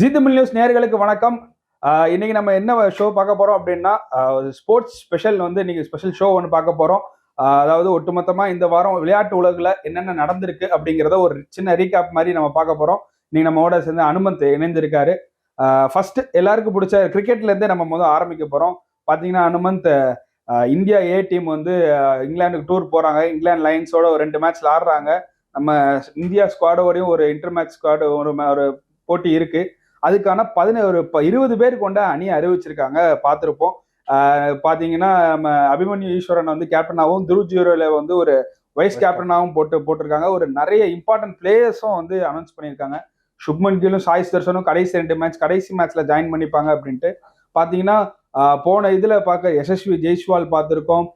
G Tamil news நேர்களுக்கு வணக்கம். இன்னைக்கு நம்ம என்ன ஷோ பார்க்க போறோம் அப்படின்னா ஸ்போர்ட்ஸ் ஸ்பெஷல் வந்து இன்னைக்கு ஸ்பெஷல் ஷோ ஒன்று பார்க்க போறோம். அதாவது ஒட்டுமொத்தமா இந்த வாரம் விளையாட்டு உலகில் என்னென்ன நடந்திருக்கு அப்படிங்கிறத ஒரு சின்ன ரீகேப் மாதிரி நம்ம பார்க்க போறோம். இன்னைக்கு நம்மோட சேர்ந்து அனுமந்த் இணைந்திருக்காரு. ஃபர்ஸ்ட் எல்லாருக்கும் பிடிச்ச கிரிக்கெட்ல இருந்தே நம்ம முதல் ஆரம்பிக்க போறோம். பாத்தீங்கன்னா அனுமந்த் இந்தியா ஏ டீம் வந்து இங்கிலாந்துக்கு டூர் போறாங்க. இங்கிலாந்து லைன்ஸோட ஒரு ரெண்டு மேட்ச்ல ஆடுறாங்க. நம்ம இந்தியா ஸ்குவாடோடையும் ஒரு இன்டர் மேட்ச் ஸ்குவாடு ஒரு போட்டி இருக்குது அதுக்கான பதினோரு ப- இருபது பேர் கொண்ட அணியை அறிவிச்சிருக்காங்க. பார்த்துருப்போம். பார்த்தீங்கன்னா நம்ம அபிமன்யு ஈஸ்வரன் வந்து கேப்டனாகவும் துருவ் ஜீரோல வந்து ஒரு வைஸ் கேப்டனாகவும் போட்டு போட்டிருக்காங்க. ஒரு நிறைய இம்பார்ட்டன்ட் பிளேயர்ஸும் வந்து அனௌன்ஸ் பண்ணியிருக்காங்க. சுப்மன் கிலும் சாய் தர்ஷனும் கடைசி ரெண்டு மேட்ச் கடைசி மேட்ச்ல ஜாயின் பண்ணிப்பாங்க அப்படின்ட்டு. பார்த்தீங்கன்னா போன இதுல பார்க்க யசஸ்வி ஜெய்ஸ்வால் பார்த்துருக்கோம்.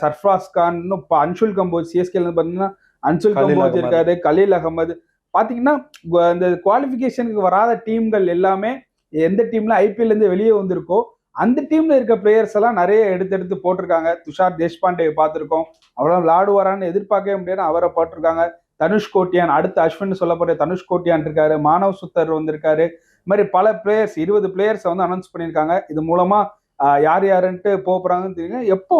சர்ஃப்ராஸ் கான் இன்னும் இப்ப அன்சுல் கம்போஜ் சிஎஸ்கேல பார்த்தீங்கன்னா அன்சுல் கம்போஜ். இருக்காரு. கலீல் அகமது. பார்த்தீங்கன்னா இந்த அந்த குவாலிஃபிகேஷனுக்கு வராத டீம்கள் எல்லாமே எந்த டீம்ல ஐபிஎல்லேருந்து வெளியே வந்திருக்கோ அந்த டீம்ல இருக்க பிளேயர்ஸ் எல்லாம் நிறைய எடுத்து எடுத்து போட்டிருக்காங்க. துஷார் தேஷ்பாண்டே பார்த்துருக்கோம். அவ்வளவு விளாடுவாரான்னு எதிர்பார்க்கவே முடியாது அவரை போட்டிருக்காங்க தனுஷ் கோட்டியான் அடுத்த அஸ்வின் சொல்லப்படுற தனுஷ் கோட்டியான் இருக்காரு மானவ் சுத்தர் வந்திருக்காரு. இது மாதிரி பல பிளேயர்ஸ் இருபது பிளேயர்ஸை வந்து அனௌன்ஸ் பண்ணியிருக்காங்க. இது மூலமா யார் யாருன்ட்டு போக தெரியுங்க எப்போ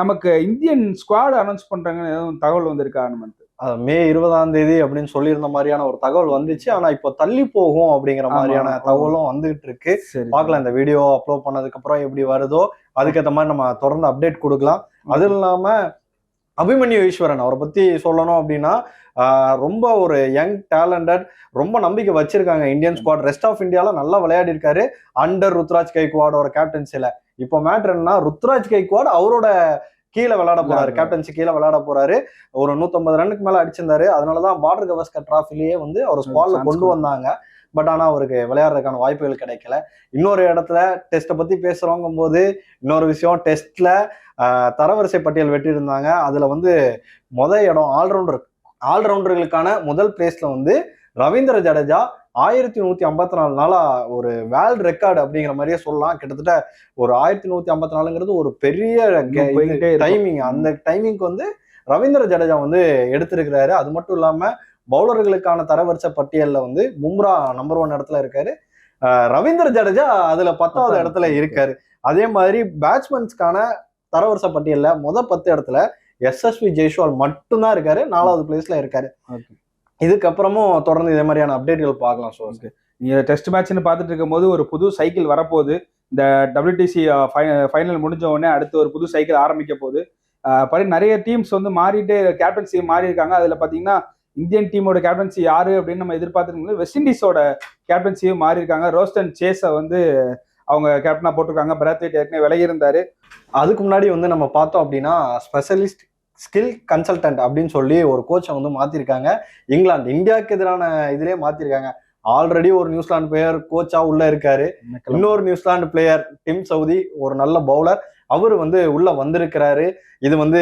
நமக்கு இந்தியன் ஸ்குவாடு அனௌன்ஸ் பண்றாங்கன்னு எதுவும் தகவல் வந்திருக்கா அனுமந்த் மே இருபதாம் தேதி அப்படின்னு சொல்லியிருந்த மாதிரியான ஒரு தகவல் வந்துச்சு. ஆனா இப்போ தள்ளி போகும் அப்படிங்கிற மாதிரியான. தகவலும் வந்துகிட்டு இருக்கு பார்க்கலாம் இந்த வீடியோ அப்லோட் பண்ணதுக்கு அப்புறம் எப்படி வருதோ அதுக்கேற்ற மாதிரி நம்ம தொடர்ந்து அப்டேட் கொடுக்கலாம். அது இல்லாம அபிமன்யு ஈஸ்வரன் அவரை பத்தி சொல்லணும் அப்படின்னா ரொம்ப ஒரு யங் டேலண்டட் ரொம்ப நம்பிக்கை வச்சிருக்காங்க இந்தியன் ஸ்குவாட் ரெஸ்ட் ஆஃப் இந்தியால நல்லா விளையாடி இருக்காரு அண்டர் ருத்ராஜ் கைக்வாடோட கேப்டன்சில இப்போ மேட்ரு என்னன்னா ருத்ராஜ் கைக்வாட் அவரோட கீழே விளையாட போறாரு. கேப்டன்சி கீழே விளையாட போறாரு. ஒரு 150 ரன்னுக்கு மேல அடிச்சிருந்தாரு. அதனாலதான் பார்டர் கவஸ்கர் டிராஃபிலேயே வந்து அவர் ஸ்குவாட்ல கொண்டு வந்தாங்க. பட் ஆனா அவருக்கு விளையாடுறதுக்கான வாய்ப்புகள் கிடைக்கல. இன்னொரு இடத்துல டெஸ்ட்டை பத்தி பேசுறோங்கும் போது இன்னொரு விஷயம் டெஸ்ட்ல தரவரிசை பட்டியல் வெட்டியிருந்தாங்க. அதுல வந்து முத இடம் ஆல்ரவுண்டர் ஆல்ரவுண்டர்களுக்கான முதல் பிளேஸ்ல வந்து ரவீந்திர ஜடேஜா ஆயிரத்தி நூத்தி ஐம்பத்தி நாலு நாளா ஒரு வேர்ல்ட் ரெக்கார்டு அப்படிங்கிற மாதிரியே சொல்லலாம் கிட்டத்தட்ட ஒரு ஆயிரத்தி நூத்தி ஐம்பத்தி நாலுங்கிறது ஒரு பெரிய. டைமிங் அந்த டைமிங்க்கு வந்து ரவீந்திர ஜடேஜா வந்து எடுத்திருக்கிறாரு அது மட்டும் இல்லாம பவுலர்களுக்கான தரவரிசை பட்டியல்ல வந்து பும்ரா நம்பர் ஒன் இடத்துல இருக்காரு ரவீந்திர ஜடேஜா அதுல பத்தாவது. இடத்துல இருக்காரு அதே மாதிரி பேட்ஸ்மேன்ஸ்க்கான தரவரிசை பட்டியல்ல முத பத்து இடத்துல எஸ்எஸ்வி ஜெய்ஸ்வால் மட்டும்தான் இருக்காரு நாலாவது பிளேஸ்ல இருக்காரு. இதுக்கப்புறமும் தொடர்ந்து இதே மாதிரியான அப்டேட்கள் பார்க்கலாம் ஸோ நீங்க டெஸ்ட் மேட்ச்னு பார்த்துட்டு இருக்கும்போது ஒரு புது சைக்கிள் வரப்போகுது. இந்த டபிள்யூடிசி ஃபைனல் முடிஞ்ச உடனே அடுத்து ஒரு புது சைக்கிள் ஆரம்பிக்க போகுது. படி நிறைய டீம்ஸ் வந்து மாறிட்டு கேப்டன்சி மாறி இருக்காங்க அதுல பாத்தீங்கன்னா இந்தியன் டீமோட கேப்டன்சி யாரு அப்படின்னு நம்ம எதிர்பார்த்துருக்கோம் வெஸ்ட் இண்டீஸோட கேப்டன்சியும் மாறி இருக்காங்க ரோஸ்டன் சேஸை வந்து அவங்க கேப்டனா போட்டிருக்காங்க. பரத் ஏற்கனவே விலகி இருந்தாரு அதுக்கு முன்னாடி வந்து நம்ம பார்த்தோம் அப்படின்னா ஸ்பெஷலிஸ்ட் ஸ்கில் கன்சல்டன்ட் அப்படின்னு சொல்லி ஒரு கோச்சை வந்து மாத்திருக்காங்க. இங்கிலாந்து இந்தியாவுக்கு எதிரான இதுலயே மாத்திருக்காங்க. ஆல்ரெடி ஒரு நியூசிலாந்து பிளேயர் கோச்சா உள்ள இருக்காரு. இன்னொரு நியூசிலாந்து பிளேயர் டிம் சவுதி ஒரு நல்ல பவுலர் அவர் வந்து உள்ள வந்திருக்கிறாரு. இது வந்து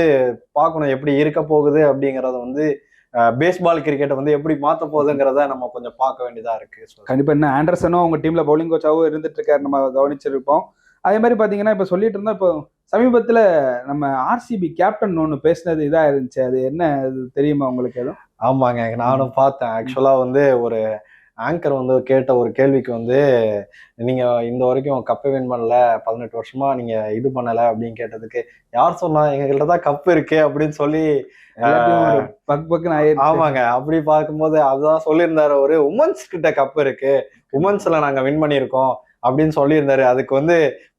பார்க்கணும் எப்படி இருக்க போகுது அப்படிங்கறத வந்து பேஸ்பால் கிரிக்கெட்டை வந்து எப்படி மாத்த போகுதுங்கிறத நம்ம கொஞ்சம் பார்க்க வேண்டியதா இருக்கு So, கண்டிப்பா. என்ன ஆண்டர்சனும் அவங்க டீம்ல பவுலிங் கோச்சாவும் இருந்துட்டு இருக்காரு. நம்ம கவனிச்சிருப்போம். அதே மாதிரி பாத்தீங்கன்னா இப்ப சொல்லிட்டு இருந்தோம் இப்போ சமீபத்துல நம்ம ஆர்சிபி கேப்டன் ஒன்று பேசினது இதா இருந்துச்சு. அது என்ன அது தெரியுமா உங்களுக்கு எதுவும்? ஆமாங்க நானும் பார்த்தேன். ஆக்சுவலா வந்து ஒரு ஆங்கர் வந்து கேட்ட ஒரு கேள்விக்கு வந்து நீங்க இந்த வரைக்கும் கப்பை வின் பண்ணல பதினெட்டு வருஷமா நீங்க இது பண்ணல அப்படின்னு கேட்டதுக்கு யார் சொன்னா எங்ககிட்ட தான் கப் இருக்கு அப்படின்னு சொல்லி பக் பக்குன்னு ஆயிடுச்சு ஆமாங்க அப்படி பார்க்கும்போது அதுதான் சொல்லியிருந்தாரு ஒரு உமன்ஸ் கிட்ட கப் இருக்கு. உமன்ஸ்ல நாங்க வின் பண்ணியிருக்கோம். அப்படின்னு சொல்லியிருந்தாரு. அதுக்கு வந்து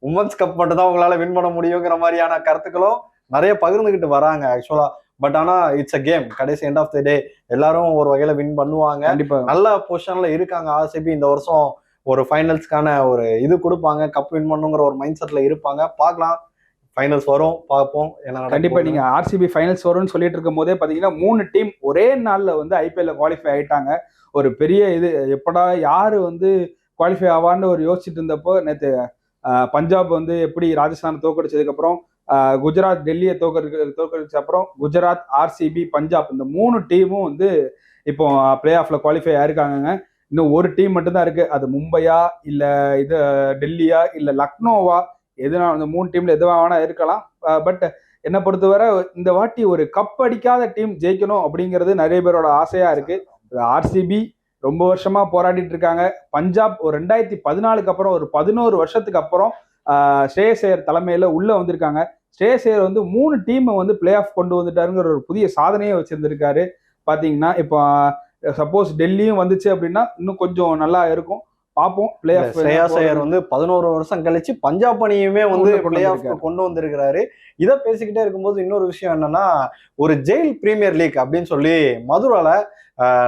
உமன்ஸ் கப் மட்டும் தான் உங்களால வின் பண்ண முடியுங்கிற மாதிரியான கருத்துக்களும் நிறைய பகிர்ந்துகிட்டு வராங்க ஆக்சுவலா பட் ஆனா இட்ஸ் அ கேம் கடைசி எண்ட் ஆஃப் த டே எல்லாரும் ஒரு வகையில வின் பண்ணுவாங்க. கண்டிப்பா. நல்ல பொசிஷன்ல இருக்காங்க ஆர்சிபி இந்த வருஷம் ஒரு ஃபைனல்ஸ்க்கான ஒரு இது கொடுப்பாங்க. கப் வின் பண்ணுங்கிற ஒரு மைண்ட் செட்ல இருப்பாங்க. பார்க்கலாம். ஃபைனல்ஸ் வரும். பார்ப்போம். என்ன நடக்க கண்டிப்பா. போகுதுன்னு. நீங்க ஆர்சிபி ஃபைனல்ஸ் வரும்னு சொல்லிட்டு இருக்கும் போதே பாத்தீங்கன்னா மூணு டீம் ஒரே நாள்ல வந்து ஐபிஎல்ல குவாலிஃபை ஆயிட்டாங்க. ஒரு பெரிய இது. எப்படா யாரு வந்து குவாலிஃபை ஆவான்னு ஒரு யோசிச்சுட்டு இருந்தப்போ நேற்று பஞ்சாப் வந்து எப்படி ராஜஸ்தான் தோக்கடிச்சதுக்கு அப்புறம் ஆஹ், குஜராத் டெல்லியை தோக்கடிக்க தோக்கடிச்ச அப்புறம் குஜராத் ஆர்சிபி பஞ்சாப் இந்த மூணு டீமும் வந்து இப்போ பிளே ஆஃப்ல குவாலிஃபை ஆயிருக்காங்கங்க. இன்னும் ஒரு டீம் மட்டும்தான் இருக்கு. அது மும்பையா இல்ல இது டெல்லியா இல்ல லக்னோவா? எதுனா அந்த மூணு டீம்ல எதுவா வேணா இருக்கலாம். பட் என்னை பொறுத்தவரை இந்த வாட்டி ஒரு கப் அடிக்காத டீம் ஜெயிக்கணும் அப்படிங்கிறது நிறைய பேரோட ஆசையா இருக்கு. ஆர்சிபி ரொம்ப வருஷமா போராடிட்டு இருக்காங்க. பஞ்சாப் ஒரு ரெண்டாயிரத்தி பதினாலுக்கு அப்புறம் ஒரு பதினோரு வருஷத்துக்கு அப்புறம் ஆஹ், ஸ்ரேயஸ் ஐயர் தலைமையில உள்ள வந்திருக்காங்க. ஸ்ரேயஸ் ஐயர் வந்து மூணு டீமை வந்து பிளே ஆஃப் கொண்டு வந்துட்டாருங்கிற ஒரு புதிய சாதனையை வச்சிருந்திருக்காரு. பாத்தீங்கன்னா இப்போ சப்போஸ் டெல்லியும் வந்துச்சு அப்படின்னா இன்னும் கொஞ்சம் நல்லா இருக்கும். பார்ப்போம் பிளே ஆஃப் ஸ்ரேயாஸ் ஐயர் வந்து பதினோரு வருஷம் கழிச்சு பஞ்சாப் அணியுமே வந்து பிளே ஆஃப். கொண்டு வந்திருக்கிறாரு. இதை பேசிக்கிட்டே இருக்கும்போது இன்னொரு விஷயம் என்னன்னா ஒரு ஜெயில் பிரீமியர் லீக் அப்படின்னு சொல்லி மதுரால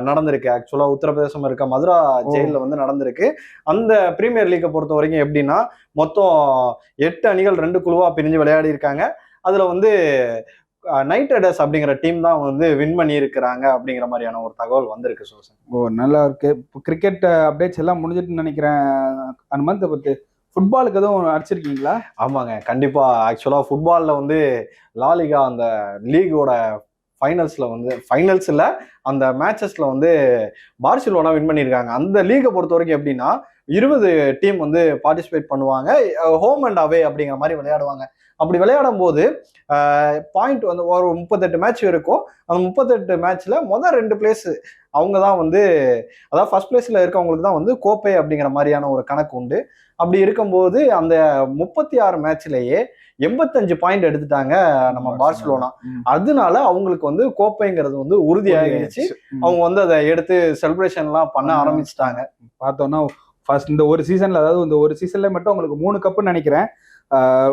நடந்திருக்கு. ஆக்சுவலா உத்தரப்பிரதேசம் இருக்க மதுரா ஓ. ஜெயில வந்து நடந்திருக்கு. அந்த பிரீமியர் லீக்கை பொறுத்த வரைக்கும் எப்படின்னா மொத்தம் எட்டு அணிகள் ரெண்டு குழுவா பிரிஞ்சு விளையாடி இருக்காங்க அதுல வந்து நைட் ரைடர்ஸ் அப்படிங்கிற டீம் தான் வந்து வின் பண்ணி இருக்கிறாங்க அப்படிங்கிற மாதிரியான ஒரு தகவல் வந்திருக்கு சோசன். ஓ நல்லா இருக்கு. இப்போ கிரிக்கெட் அப்டேட்ஸ் எல்லாம் முடிஞ்சிட்டுன்னு நினைக்கிறேன். அனுமந்த் பத்து ஃபுட்பாலுக்கு எதுவும் அடிச்சிருக்கீங்களா? ஆமாங்க கண்டிப்பா. ஆக்சுவலா ஃபுட்பால்ல வந்து லாலிகா அந்த லீகோட ஃபைனல்ஸ்ல வந்து ஃபைனல்ஸ் இல்ல அந்த மேட்சஸ்ல வந்து பார்சிலோனா வின் பண்ணியிருக்காங்க. அந்த லீகை பொறுத்த வரைக்கும் எப்படின்னா இருபது டீம் வந்து பார்ட்டிசிபேட் பண்ணுவாங்க. ஹோம் அண்ட் அவே அப்படிங்கிற மாதிரி விளையாடுவாங்க. அப்படி விளையாடும் போது பாயிண்ட் வந்து ஒரு முப்பத்தெட்டு மேட்ச் இருக்கும். அந்த முப்பத்தெட்டு மேட்ச்ல மொதல் ரெண்டு பிளேஸ் அவங்க தான் வந்து அதாவது ஃபர்ஸ்ட் பிளேஸ்ல இருக்கவங்களுக்கு தான் வந்து கோப்பை அப்படிங்கிற மாதிரியான ஒரு கணக்கு உண்டு. அப்படி இருக்கும்போது அந்த முப்பத்தி ஆறு மேட்ச்லயே எண்பத்தஞ்சு பாயிண்ட் எடுத்துட்டாங்க நம்ம பார்சிலோனா. அதனால அவங்களுக்கு வந்து கோப்பைங்கிறது வந்து உறுதியாகிடுச்சு. அவங்க வந்து அதை எடுத்து செலிப்ரேஷன்லாம் பண்ண. ஆரம்பிச்சிட்டாங்க. பார்த்தோம்னா ஃபர்ஸ்ட் இந்த ஒரு சீசன்ல அதாவது இந்த ஒரு சீசன்ல மட்டும் உங்களுக்கு மூணு கப்புன்னு நினைக்கிறேன்.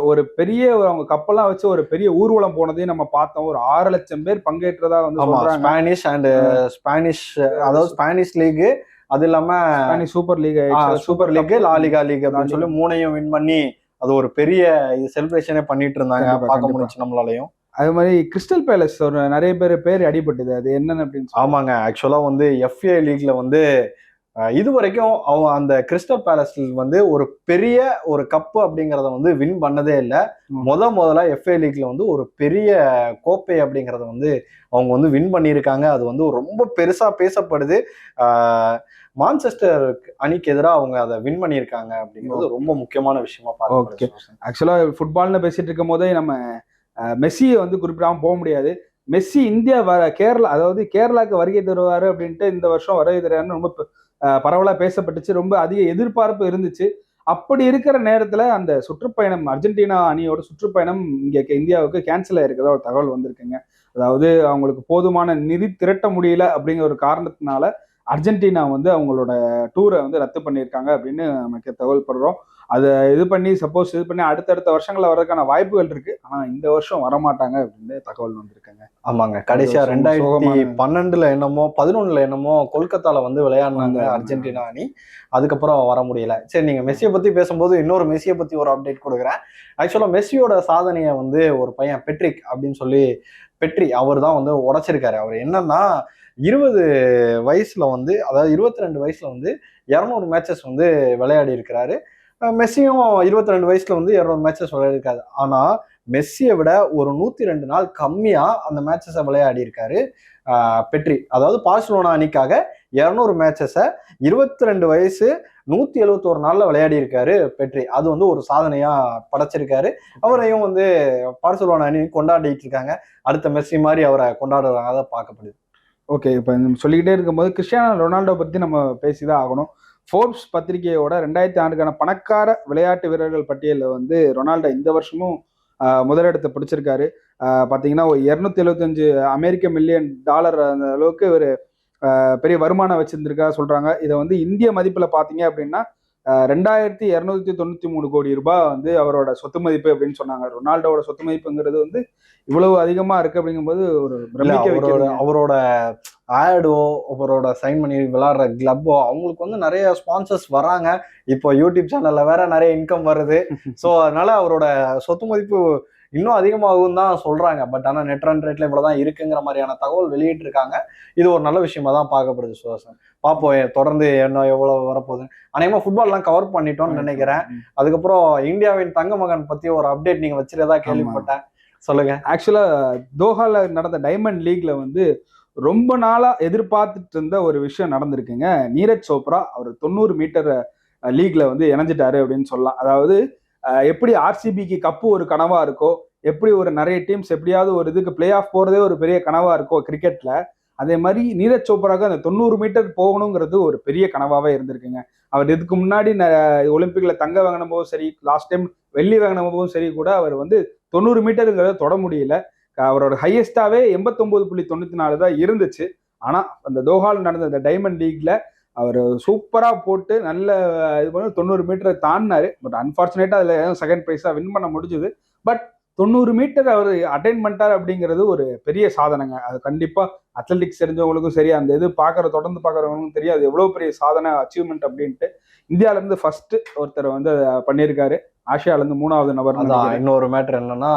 ஒரு பெரிய ஒரு அவங்க கப்பெல்லாம் வச்சு ஒரு பெரிய ஊர்வலம் போனதையும் நம்ம பார்த்தோம். ஒரு ஆறு லட்சம் பேர் பங்கேற்றதா வந்து ஸ்பானிஷ் அண்ட் ஸ்பானிஷ் அதாவது ஸ்பானிஷ் லீக் அது இல்லாம super league super league La Liga league அப்படின்னு சொல்லி மூணையும் வின் பண்ணி அது ஒரு பெரிய செலிப்ரேஷனே பண்ணிட்டு இருந்தாங்க. பார்க்க. முடிஞ்சு நம்மளாலையும். அது மாதிரி கிறிஸ்டல் பேலஸ் ஒரு நிறைய பேர் பேர் அடிபட்டது. அது என்னன்னு அப்படின்னு. ஆமாங்க. ஆக்சுவலா வந்து எஃப்ஏ லீக்ல வந்து இது வரைக்கும் அவன் அந்த கிறிஸ்டல் பேலஸ் வந்து ஒரு பெரிய ஒரு கப்பு அப்படிங்கறத வந்து வின் பண்ணதே இல்லை. முத முதல்ல எஃப்ஏ லீக்ல வந்து ஒரு பெரிய கோப்பை அப்படிங்கறத வந்து அவங்க வந்து வின் பண்ணியிருக்காங்க. அது வந்து ரொம்ப பெருசா பேசப்படுது. மான்செஸ்டர் அணிக்கு எதிராக அவங்க அதை வின் பண்ணியிருக்காங்க அப்படிங்கிறது ரொம்ப முக்கியமான விஷயமா. பார்க்கப்படுது ஆக்சுவலா ஃபுட்பால்னு பேசிட்டு இருக்கும் போதே நம்ம மெஸ்ஸியை வந்து குறிப்பிடாம போக முடியாது. மெஸ்ஸி இந்தியா வர கேரளா அதாவது கேரளாக்கு வருகை தருவாரு அப்படின்ட்டு இந்த வருஷம் வருகை தருவாருன்னு ரொம்ப பரவலாக பேசப்பட்டுச்சு. ரொம்ப அதிக எதிர்பார்ப்பு இருந்துச்சு. அப்படி இருக்கிற நேரத்தில் அந்த சுற்றுப்பயணம் அர்ஜென்டினா அணியோட சுற்றுப்பயணம் இங்கே இந்தியாவுக்கு கேன்சல் ஆயிருக்கிறதா ஒரு தகவல் வந்திருக்குங்க. அதாவது அவங்களுக்கு போதுமான நிதி திரட்ட முடியல அப்படிங்கிற ஒரு காரணத்தினால அர்ஜென்டினா வந்து அவங்களோட டூரை வந்து ரத்து பண்ணியிருக்காங்க அப்படின்னு நமக்கு தகவல் படுறோம். அதை இது பண்ணி சப்போஸ் இது பண்ணி அடுத்தடுத்த வருஷங்கள்ல வர்றதுக்கான வாய்ப்புகள் இருக்கு. ஆனா இந்த வருஷம் வரமாட்டாங்க அப்படின்னு தகவல் வந்திருக்காங்க. ஆமாங்க. கடைசியா சோக- ரெண்டாயிரத்தி பன்னெண்டுல என்னமோ பதினொன்னுல என்னமோ கொல்கத்தால வந்து விளையாடினாங்க. அர்ஜென்டினா அணி. அதுக்கப்புறம் வர முடியல. சரி நீங்க மெஸ்ஸியை பத்தி பேசும்போது இன்னொரு மெஸ்ஸியை பத்தி ஒரு அப்டேட் கொடுக்குறேன். ஆக்சுவலா மெஸ்ஸியோட சாதனையை வந்து ஒரு பையன் பெட்ரிக் அப்படின்னு சொல்லி பெட்ரி அவர் தான் வந்து உடைச்சிருக்காரு. அவர் என்னன்னா இருபது வயசுல வந்து அதாவது இருபத்தி ரெண்டு வயசுல வந்து இரநூறு மேட்சஸ் வந்து விளையாடி இருக்கிறாரு. மெஸ்ஸியும் இருபத்தி ரெண்டு வயசுல வந்து இரநூறு மேட்சஸ் விளையாடிருக்காரு. ஆனா மெஸ்ஸியை விட ஒரு நூத்தி ரெண்டு நாள் கம்மியா அந்த மேட்சஸை விளையாடி இருக்காரு பெட்ரி. அதாவது பார்சலோனா அணிக்காக இரநூறு மேட்சஸை இருபத்தி ரெண்டு வயசு நூத்தி எழுபத்தோரு நாள்ல விளையாடி இருக்காரு பெட்ரி. அது வந்து ஒரு சாதனையா படைச்சிருக்காரு. அவரையும் வந்து பார்சலோனா அணி கொண்டாடிட்டு இருக்காங்க. அடுத்த மெஸ்ஸி மாதிரி அவரை கொண்டாடுறாங்க. அதை பார்க்கப்படுது. ஓகே இப்போ சொல்லிக்கிட்டே இருக்கும்போது கிறிஸ்டியானோ ரொனால்டோ பத்தி நம்ம பேசிதான் ஆகணும். ஃபோர்ப்ஸ் பத்திரிகையோட ரெண்டாயிரத்தி ஆண்டுக்கான பணக்கார விளையாட்டு வீரர்கள் பட்டியலில் வந்து ரொனால்டோ இந்த வருஷமும் முதலிடத்தை பிடிச்சிருக்காரு. ஆஹ், பாத்தீங்கன்னா ஒரு இருநூத்தி எழுபத்தஞ்சு அமெரிக்க மில்லியன் டாலர் அந்த அளவுக்கு ஒரு பெரிய வருமானம் வச்சிருந்திருக்கா சொல்றாங்க. இதை வந்து இந்திய மதிப்புல பாத்தீங்க அப்படின்னா ரெண்டாயிரத்தி இருநூத்தி தொண்ணூத்தி மூணு கோடி ரூபாய் வந்து அவரோட சொத்து மதிப்பு அப்படின்னு சொன்னாங்க. ரொனால்டோவோட சொத்து மதிப்புங்கிறது வந்து இவ்வளவு அதிகமா இருக்கு அப்படிங்கும்போது ஒரு அவரோட ஆடோ அவரோட சைன் பண்ணி விளாடுற கிளப்போ அவங்களுக்கு வந்து நிறைய ஸ்பான்சர்ஸ் வராங்க. இப்போ யூடியூப் சேனல்ல வேற நிறைய இன்கம் வருது. ஸோ அதனால அவரோட சொத்து மதிப்பு இன்னும் அதிகமாகும் தான் சொல்றாங்க. பட் ஆனா நெட் ரன் ரேட்ல இவ்வளவுதான் இருக்குங்கிற மாதிரியான தகவல் வெளியிட்டு இருக்காங்க இது ஒரு நல்ல விஷயமா தான் பார்க்கப்படுது சுவாசன் பார்ப்போம் தொடர்ந்து என்ன எவ்வளவு வரப்போகுது அநேகமா ஃபுட்பால்லாம் கவர் பண்ணிட்டோம்னு நினைக்கிறேன். அதுக்கப்புறம் இந்தியாவின் தங்க மகன் பத்தி ஒரு அப்டேட் நீங்க வச்சிருக்கதா கேள்விப்பட்டேன். சொல்லுங்க. ஆக்சுவலா தோஹால நடந்த டைமண்ட் லீக்ல வந்து ரொம்ப நாளாக எதிர்பார்த்துட்டு இருந்த ஒரு விஷயம் நடந்திருக்குங்க. நீரஜ் சோப்ரா அவர் தொண்ணூறு மீட்டர் லீக்ல வந்து இணைஞ்சிட்டாரு அப்படின்னு சொல்லலாம். அதாவது எப்படி ஆர்சிபிக்கு கப்பு ஒரு கனவா இருக்கோ எப்படி ஒரு நிறைய டீம்ஸ் எப்படியாவது ஒரு இதுக்கு பிளே ஆஃப் போறதே ஒரு பெரிய கனவா இருக்கோ கிரிக்கெட்ல அதே மாதிரி நீரஜ் சோப்ராவுக்கு அந்த தொண்ணூறு மீட்டர் போகணுங்கிறது ஒரு பெரிய கனவாவே இருந்திருக்குங்க. அவர் இதுக்கு முன்னாடி ஒலிம்பிக்ல தங்க வாங்கின போதும் சரி லாஸ்ட் டைம் வெள்ளி வாங்கின போதும் சரி கூட அவர் வந்து தொண்ணூறு மீட்டருங்கிறத தொட முடியல. அவரோட ஹையஸ்டாவே எண்பத்தொன்பது புள்ளி தொண்ணூத்தி நாலு தான் இருந்துச்சு. ஆனா அந்த தோஹால் நடந்த அந்த டைமண்ட் லீக்ல அவர் சூப்பரா போட்டு நல்ல இது பண்ணி தொண்ணூறு மீட்டரை தாண்டினாரு. பட் அன்பார்ச்சுனேட்டா அதுல செகண்ட் ப்ரைஸா வின் பண்ண முடிஞ்சது. பட் தொண்ணூறு மீட்டர் அவர் அட்டைன் பண்ணிட்டார் அப்படிங்கிறது ஒரு பெரிய சாதனைங்க. அது கண்டிப்பா அத்லெட்டிக்ஸ் தெரிஞ்சவங்களுக்கும் சரி அந்த இது பார்க்குற தொடர்ந்து பார்க்குறவங்களுக்கும் தெரியும் அது எவ்வளோ பெரிய சாதனை அச்சீவ்மெண்ட் அப்படின்ட்டு. இந்தியால இருந்து ஃபர்ஸ்ட் ஒருத்தர் வந்து பண்ணியிருக்காரு. ஆசியால இருந்து மூணாவது நபர் இன்னொரு மேட்டர் என்னன்னா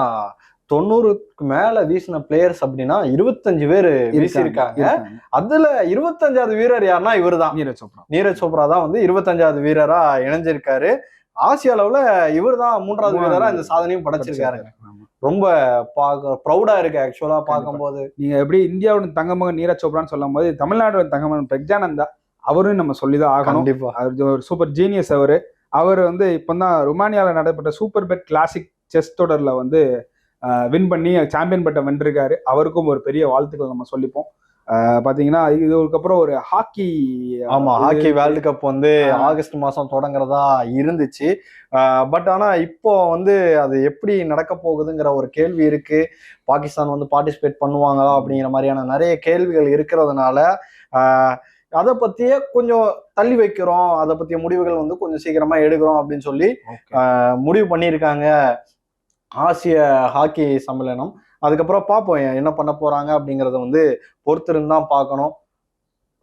தொண்ணூறுக்கு மேல வீசின பிளேயர்ஸ் அப்படின்னா இருபத்தஞ்சு பேர் வீசியிருக்காங்க. அதுல இருபத்தஞ்சாவது வீரர் யாருன்னா இவர்தான். நீரஜ் சோப்ரா. நீரஜ் சோப்ரா தான் வந்து இருபத்தஞ்சாவது வீரரா இணைஞ்சிருக்காரு. ஆசிய அளவுல இவர் தான் மூன்றாவது வீரரா இந்த சாதனையும் படைச்சிருக்காரு. ரொம்ப பார்க்க ப்ரௌடா இருக்கு ஆக்சுவலா பார்க்கும்போது. நீங்க எப்படி இந்தியாவோட தங்கமகன் நீரஜ் சோப்ரான்னு சொல்லும் போது தமிழ்நாடோட தங்கமகன் பிரக்ஜானந்தா அவரும் நம்ம சொல்லிதான் ஆகணும். கண்டிப்பா. அவர் ஒரு சூப்பர் ஜீனியஸ் அவரு. அவர் வந்து இப்போதான் ருமானியாவில் நடைபெற்ற சூப்பர் பெட் கிளாசிக் செஸ் தொடர்ல வந்து வின் பண்ணி சாம்பியன் பட்டம் வென்றிருக்காரு. அவருக்கும் ஒரு பெரிய வாழ்த்துக்கள் நம்ம சொல்லிப்போம். பாத்தீங்கன்னா இதுக்கப்புறம் ஒரு ஹாக்கி ஆமா ஹாக்கி வேர்ல்டு கப் வந்து ஆகஸ்ட் மாசம் தொடங்குறதா இருந்துச்சு. பட் ஆனா இப்போ வந்து அது எப்படி நடக்க போகுதுங்கிற ஒரு கேள்வி இருக்கு. பாகிஸ்தான் வந்து பார்ட்டிசிபேட் பண்ணுவாங்களா அப்படிங்கிற மாதிரியான நிறைய கேள்விகள் இருக்கிறதுனால அதை பத்தியே கொஞ்சம் தள்ளி வைக்கிறோம். அதை பத்திய முடிவுகள் வந்து கொஞ்சம் சீக்கிரமா எடுக்கிறோம் அப்படின்னு சொல்லி முடிவு பண்ணியிருக்காங்க. ஆசிய ஹாக்கி சம்மேளனம். அதுக்கப்புறம் பார்ப்போம் என்ன பண்ண போறாங்க அப்படிங்கறத வந்து பொறுத்திருந்து தான் பார்க்கணும்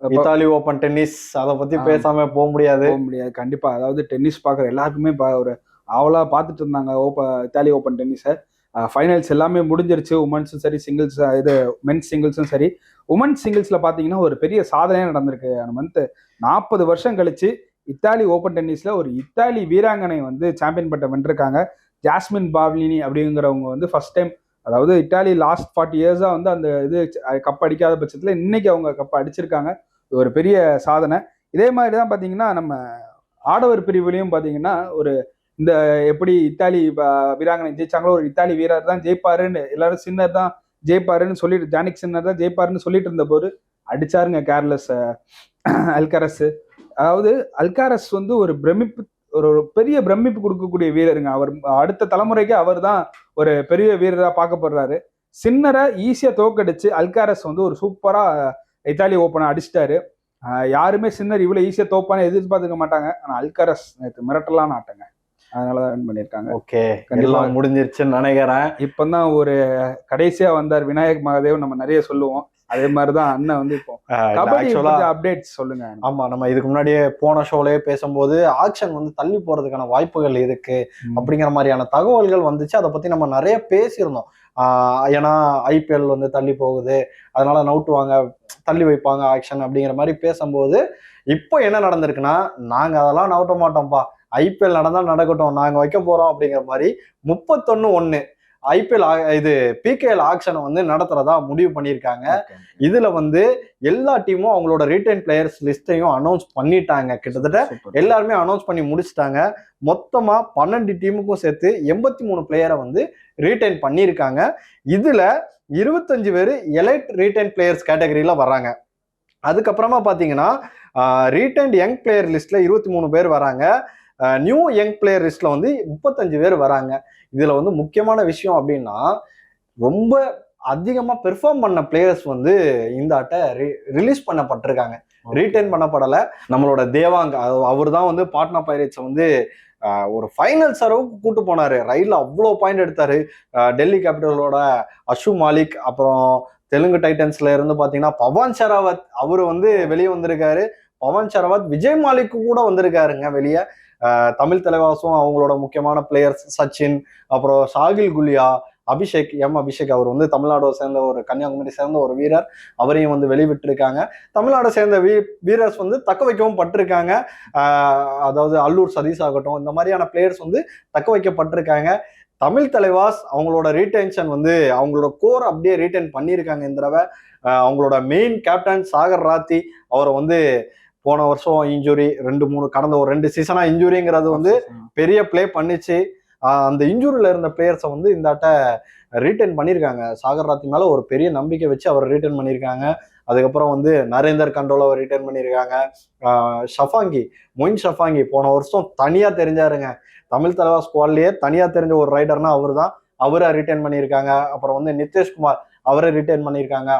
இத்தாலி ஓபன் டென்னிஸ் அதை பத்தி. பேசாம போக முடியாது. போக முடியாது. கண்டிப்பா. அதாவது டென்னிஸ் பார்க்குற எல்லாருக்குமே ஒரு ஆவலா பார்த்துட்டு இருந்தாங்க ஓப்ப இத்தாலி ஓப்பன் டென்னிஸை. ஃபைனல்ஸ் எல்லாமே முடிஞ்சிருச்சு. உமன்ஸும் சரி சிங்கிள்ஸ் இது மென்ஸ் சிங்கிள்ஸும் சரி. உமன்ஸ் சிங்கிள்ஸ்ல பாத்தீங்கன்னா ஒரு பெரிய சாதனையே நடந்திருக்கு மந்த் நாற்பது வருஷம் கழிச்சு இத்தாலி ஓப்பன் டென்னிஸ்ல ஒரு இத்தாலி வீராங்கனை வந்து சாம்பியன் பட்டம் வென்றிருக்காங்க. ஜாஸ்மின் பாவ்லினி அப்படிங்கிறவங்க வந்து ஃபர்ஸ்ட் டைம் அதாவது இத்தாலி லாஸ்ட் ஃபார்ட்டி இயர்ஸாக வந்து அந்த இது கப் அடிக்காத பட்சத்தில் இன்னைக்கு அவங்க கப் அடிச்சிருக்காங்க. இது ஒரு பெரிய சாதனை. இதே மாதிரி தான் பார்த்தீங்கன்னா நம்ம ஆடவர் பிரிவுலையும் பார்த்தீங்கன்னா ஒரு இந்த எப்படி இத்தாலி வீராங்கனை ஜெயிச்சாங்களோ ஒரு இத்தாலி வீரர் தான் ஜெயிப்பாருன்னு எல்லாரும் சின்னர் தான் ஜெயிப்பாருன்னு சொல்லிட்டு ஜானிக் சின்னர் தான் ஜெயிப்பாருன்னு சொல்லிட்டு இருந்த போது அடிச்சாருங்க கேர்லஸ் அல்காரஸ் அதாவது அல்காரஸ் வந்து ஒரு பிரமிப்பு ஒரு ஒரு பெரிய பிரமிப்பு கொடுக்கக்கூடிய வீரருங்க. அவர் அடுத்த தலைமுறைக்கு அவர் தான் ஒரு பெரிய வீரரா பார்க்கப்படுறாரு. சின்னரை ஈஸியா தோக்கடிச்சு அல்காரஸ் வந்து ஒரு சூப்பரா இத்தாலி ஓப்பனை அடிச்சிட்டாரு. யாருமே சின்னர் இவ்வளவு ஈஸியா தோப்பானு எதிர்பார்த்துக்க மாட்டாங்க. ஆனா அல்காரஸ் நேற்று மிரட்டலான ஆட்டங்க. அதனாலதான் வின் பண்ணியிருக்காங்க. ஓகே கண்டிப்பா. எல்லாம் முடிஞ்சிருச்சுன்னு நினைக்கிறேன். இப்பதான் ஒரு கடைசியா வந்தார் விநாயக் மகாதேவ். நம்ம நிறைய சொல்லுவோம். அதே மாதிரிதான் அண்ணன் வந்து இப்போ அப்டேட்ஸ் சொல்லுங்க ஆமா நம்ம இதுக்கு முன்னாடியே போன ஷோலயே பேசும்போது ஆக்ஷன் வந்து தள்ளி போறதுக்கான வாய்ப்புகள் இருக்கு அப்படிங்கிற மாதிரியான தகவல்கள் வந்துச்சு. அதை பத்தி நம்ம நிறைய பேசியிருந்தோம். ஏன்னா ஐபிஎல் வந்து தள்ளி போகுது. அதனால நவுட்டுவாங்க தள்ளி வைப்பாங்க ஆக்ஷன் அப்படிங்கிற மாதிரி பேசும்போது இப்போ என்ன நடந்திருக்குன்னா நாங்க அதெல்லாம் நவுட்ட மாட்டோம்ப்பா. ஐபிஎல் நடந்தா நடக்கட்டும். நாங்க வைக்க போறோம் அப்படிங்கிற மாதிரி முப்பத்தொன்னு ஒண்ணு ஐபிஎல் இது பிகேஎல் ஆக்ஷனை வந்து நடத்துறதா முடிவு பண்ணியிருக்காங்க. இதுல வந்து எல்லா டீமும் அவங்களோட ரீட்டைன் பிளேயர்ஸ் லிஸ்ட்டையும் அனௌன்ஸ் பண்ணிட்டாங்க. கிட்டத்தட்ட எல்லாருமே அனௌன்ஸ் பண்ணி முடிச்சிட்டாங்க. மொத்தமா பன்னெண்டு டீமுக்கும் சேர்த்து எண்பத்தி மூணு பிளேயரை வந்து ரீட்டைன் பண்ணியிருக்காங்க. இதுல இருபத்தஞ்சு பேர் எலைட் ரீட்டைன் பிளேயர்ஸ் கேட்டகரியில வர்றாங்க. அதுக்கப்புறமா பாத்தீங்கன்னா ரீட்டைன்ட் யங் பிளேயர் லிஸ்ட்ல இருபத்தி மூணு பேர் வராங்க. நியூ யங் பிளேயர் லிஸ்ட்ல வந்து முப்பத்தஞ்சு பேர் வராங்க. இதுல வந்து முக்கியமான விஷயம் அப்படின்னா ரொம்ப அதிகமா பெர்ஃபார்ம் பண்ண பிளேயர்ஸ் வந்து இந்த ஆட்டை ரிலீஸ் பண்ணப்பட்டிருக்காங்க. ரீட்டைன் பண்ணப்படல. நம்மளோட தேவாங் அவர் தான் வந்து பாட்னா பைரேட்ஸ் வந்து ஒரு ஃபைனல்ஸ் அளவுக்கு கூட்டு போனாரு. ரயில்ல அவ்வளோ பாயிண்ட் எடுத்தாரு. டெல்லி கேபிட்டலோட அஷு மாலிக் அப்புறம் தெலுங்கு டைட்டன்ஸ்ல இருந்து பாத்தீங்கன்னா பவன் ஷராவத் அவரு வந்து வெளியே வந்திருக்காரு. பவன் ஷராவத் விஜய் மாலிக்கு கூட வந்திருக்காருங்க வெளியே. தமிழ் தலைவாசும் அவங்களோட முக்கியமான பிளேயர்ஸ் சச்சின் அப்புறம் சாகில் குலியா அபிஷேக் எம் அபிஷேக் அவர் வந்து தமிழ்நாடு சேர்ந்த ஒரு கன்னியாகுமரி சேர்ந்த ஒரு வீரர். அவரையும் வந்து வெளிவிட்டிருக்காங்க. தமிழ்நாடை சேர்ந்த வீ வீரர்ஸ் வந்து தக்க வைக்கவும் பட்டிருக்காங்க. அதாவது அல்லூர் சதீஷ் ஆகட்டும் இந்த மாதிரியான பிளேயர்ஸ் வந்து தக்க வைக்கப்பட்டிருக்காங்க. தமிழ் தலைவாஸ் அவங்களோட ரீடென்ஷன் வந்து அவங்களோட கோர் அப்படியே ரீட்டைன் பண்ணியிருக்காங்க இந்த தடவை. அவங்களோட மெயின் கேப்டன் சாகர் ராத்தி அவரை வந்து போன வருஷம் இன்ஜுரி ரெண்டு மூணு கடந்த ஒரு ரெண்டு சீசனா இன்ஜுரிங்கிறது வந்து பெரிய ப்ளே பண்ணிச்சு. அந்த இன்ஜூரியில் இருந்த பிளேயர்ஸை வந்து இந்த ஆட்ட ரீட்டைன் பண்ணியிருக்காங்க சாகர் ராத்தி மேலே ஒரு பெரிய நம்பிக்கை வச்சு அவர் ரீட்டைன் பண்ணியிருக்காங்க அதுக்கப்புறம் வந்து நரேந்தர் கண்டோலவை ரிட்டர்ன் பண்ணியிருக்காங்க ஷஃபாங்கி மொயின் ஷஃபாங்கி போன வருஷம் தனியா தெரிஞ்சாருங்க. தமிழ் தலைவா ஸ்குவாட்லயே தனியா தெரிஞ்ச ஒரு ரைடர்னா அவர் தான். அவரை ரிட்டர்ன் பண்ணியிருக்காங்க அப்புறம் வந்து நிதிஷ்குமார் அவரை ரிட்டர்ன் பண்ணியிருக்காங்க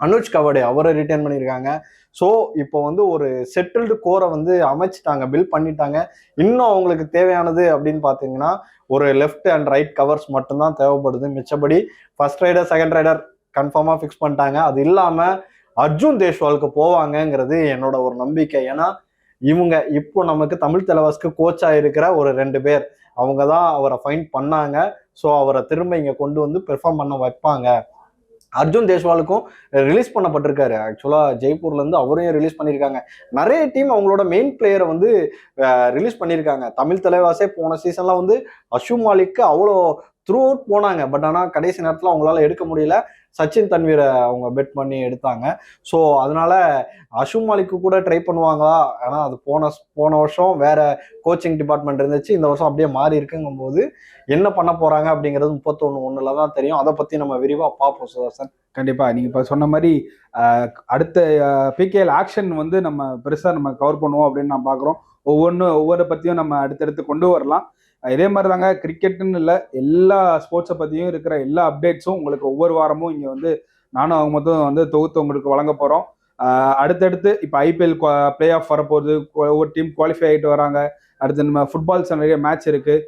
அனுஜ் கவடே அவரை ரிட்டர்ன் பண்ணியிருக்காங்க ஸோ இப்போ வந்து ஒரு செட்டில்டு கோரை வந்து அமைச்சிட்டாங்க பில் பண்ணிட்டாங்க. இன்னும் அவங்களுக்கு தேவையானது அப்படின்னு பார்த்தீங்கன்னா ஒரு லெஃப்ட் அண்ட் ரைட் கவர்ஸ் மட்டும்தான் தேவைப்படுது. மிச்சபடி ஃபர்ஸ்ட் ரைடர் செகண்ட் ரைடர் கன்ஃபார்மாக ஃபிக்ஸ் பண்ணிட்டாங்க. அது இல்லாமல் அர்ஜுன் தேஷ்வாலுக்கு போவாங்கங்கிறது என்னோட ஒரு நம்பிக்கை. ஏன்னா இவங்க இப்போ நமக்கு தமிழ் தலைவாஸ்க்கு கோச்சாக இருக்கிற ஒரு ரெண்டு பேர். அவங்க தான் அவரை ஃபைன் பண்ணாங்க. ஸோ அவரை திரும்ப இங்கே கொண்டு வந்து பெர்ஃபார்ம் பண்ண வைப்பாங்க. அர்ஜுன் தேஷ்வாலுக்கும் ரிலீஸ் பண்ணப்பட்டிருக்காரு. ஆக்சுவலாக ஜெய்ப்பூர்லேருந்து அவரையும் ரிலீஸ் பண்ணியிருக்காங்க. நிறைய டீம் அவங்களோட மெயின் பிளேயரை வந்து ரிலீஸ் பண்ணியிருக்காங்க. தமிழ் தலைவாசே போன சீசன்லாம் வந்து அஷு மாலிக்கு அவ்வளோ த்ரூ அவுட் போனாங்க. பட் ஆனால் கடைசி நேரத்தில் அவங்களால எடுக்க முடியல. சச்சின் தன்வீரை அவங்க பெட் பண்ணி எடுத்தாங்க. ஸோ அதனால அஷு மாலிக்கு கூட ட்ரை பண்ணுவாங்களா? ஏன்னா அது போன போன வருஷம் வேற கோச்சிங் டிபார்ட்மெண்ட் இருந்துச்சு. இந்த வருஷம் அப்படியே மாறி இருக்குங்கும் போது என்ன பண்ண போறாங்க அப்படிங்கிறது முப்பத்தொன்று ஒன்றில் தான் தெரியும். அதை பத்தி நம்ம விரிவாக பார்ப்போம் சுதர்சன். கண்டிப்பா. நீங்க இப்ப சொன்ன மாதிரி அடுத்த பிகேஎல் ஆக்ஷன் வந்து நம்ம பெருசா நம்ம கவர் பண்ணுவோம் அப்படின்னு நான் பாக்குறோம். ஒவ்வொன்றும் ஒவ்வொரு பத்தியும் நம்ம அடுத்தடுத்து கொண்டு வரலாம். இதே மாதிரி தாங்க கிரிக்கெட்டுன்னு இல்லை எல்லா ஸ்போர்ட்ஸை பற்றியும் இருக்கிற எல்லா அப்டேட்ஸும் உங்களுக்கு ஒவ்வொரு வாரமும் இங்கே வந்து நானும் அவங்க மொத்தம் வந்து தொகுத்து உங்களுக்கு வழங்க போகிறோம் அடுத்தடுத்து இப்போ ஐபிஎல் பிளே ஆஃப் வரப்போகுது. ஒவ்வொரு டீம் குவாலிஃபை ஆகிட்டு வராங்க. அடுத்து நம்ம ஃபுட்பால்ஸ் நிறைய மேட்ச் இருக்குது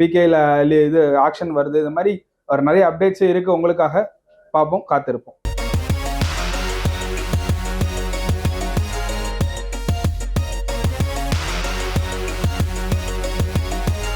பிகேயில் இது ஆக்ஷன் வருது. இந்த மாதிரி ஒரு நிறைய அப்டேட்ஸும் இருக்குது உங்களுக்காக பார்ப்போம் காத்திருப்போம்.